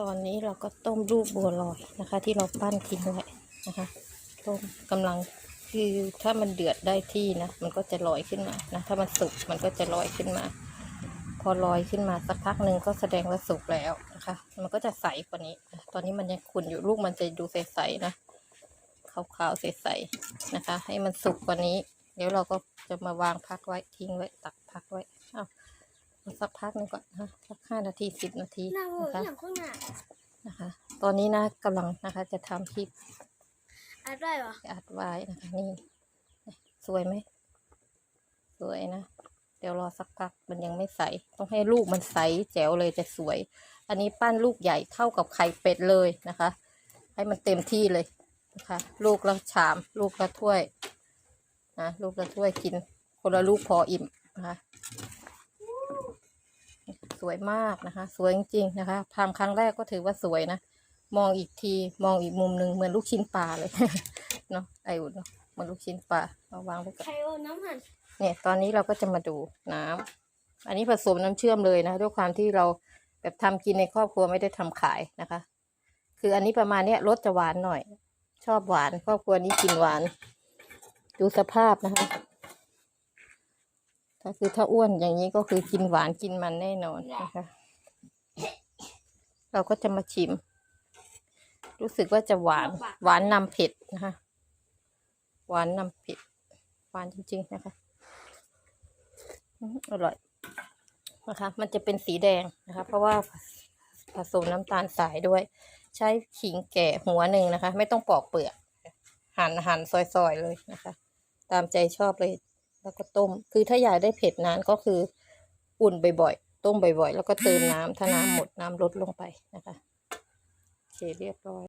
ตอนนี้เราก็ต้มลูกบัวลอยนะคะ ที่เราปั้นทิ้งไว้นะคะ ต้มกำลังคือถ้ามันเดือดได้ที่นะ มันก็จะลอยขึ้นมานะ ถ้ามันสุกมันก็จะลอยขึ้นมา พอลอยขึ้นมาสักพักหนึ่งก็แสดงว่าสุกแล้วนะคะ มันก็จะใสกว่านี้ ตอนนี้มันยังขุ่นอยู่ลูกมันจะดูใสๆนะขาวๆใสๆนะคะ ให้มันสุกกว่านี้ เดี๋ยวเราก็จะมาวางพักไว้ทิ้งไว้ตักพักไว้ สักพักหนึงก่อนนะสักห้านาทีสิบนาทีหน้าโว้นะคะอย่างข้างหน้านะคะ ตอนนี้นะกำลังนะคะจะทำคลิปอัดได้เหรออัดไว้นะคะนี่สวยไหมสวยนะ เดี๋ยวรอสักพักมันยังไม่ใส ต้องให้ลูกมันใสแจ๋วเลยจะสวย อันนี้ปั้นลูกใหญ่เท่ากับไข่เป็ดเลยนะคะ ให้มันเต็มที่เลยนะคะ ลูกละชาม ลูกละถ้วยนะลูกละถ้วยกิน คนละลูกพออิ่มนะคะ สวยมากนะคะ สวยจริงๆนะคะทำครั้งแรกก็ถือว่าสวยนะ มองอีกทีมองอีกมุมหนึ่งเหมือนลูกชิ้นปลาเลยเนาะไออุ่นเนาะเหมือนลูกชิ้นปลาเอาวางไว้ก่อนใครเอาน้ำหั่นเนี่ยตอนนี้เราก็จะมาดูน้ำอันนี้ผสมน้ำเชื่อมเลยนะด้วยความที่เราแบบทำกินในครอบครัวไม่ได้ทำขายนะคะ คืออันนี้ประมาณเนี้ยรสจะหวานหน่อย ชอบหวานครอบครัวนี้กินหวาน ดูสภาพนะคะ ถ้าคือถ้าอ้วนอย่างนี้ก็คือกินหวานกินมันแน่นอนนะคะ เราก็จะมาชิม รู้สึกว่าจะหวาน หวานนำเผ็ดนะคะ หวานนำเผ็ด หวานจริง ๆ นะคะอืมอร่อยนะคะ มันจะเป็นสีแดงนะคะ เพราะว่าผสมน้ำตาลสายด้วย ใช้ขิงแก่หัวหนึ่งนะคะ ไม่ต้องปอกเปลือก หั่นหั่นซอยๆเลยนะคะ ตามใจชอบเลย แล้วก็ต้ม คือถ้าอยากได้เผ็ดนานก็คืออุ่นบ่อยๆ ต้มบ่อยๆ แล้วก็เติมน้ำถ้าน้ำหมดน้ำลดลงไปนะคะ โอเคเรียบร้อย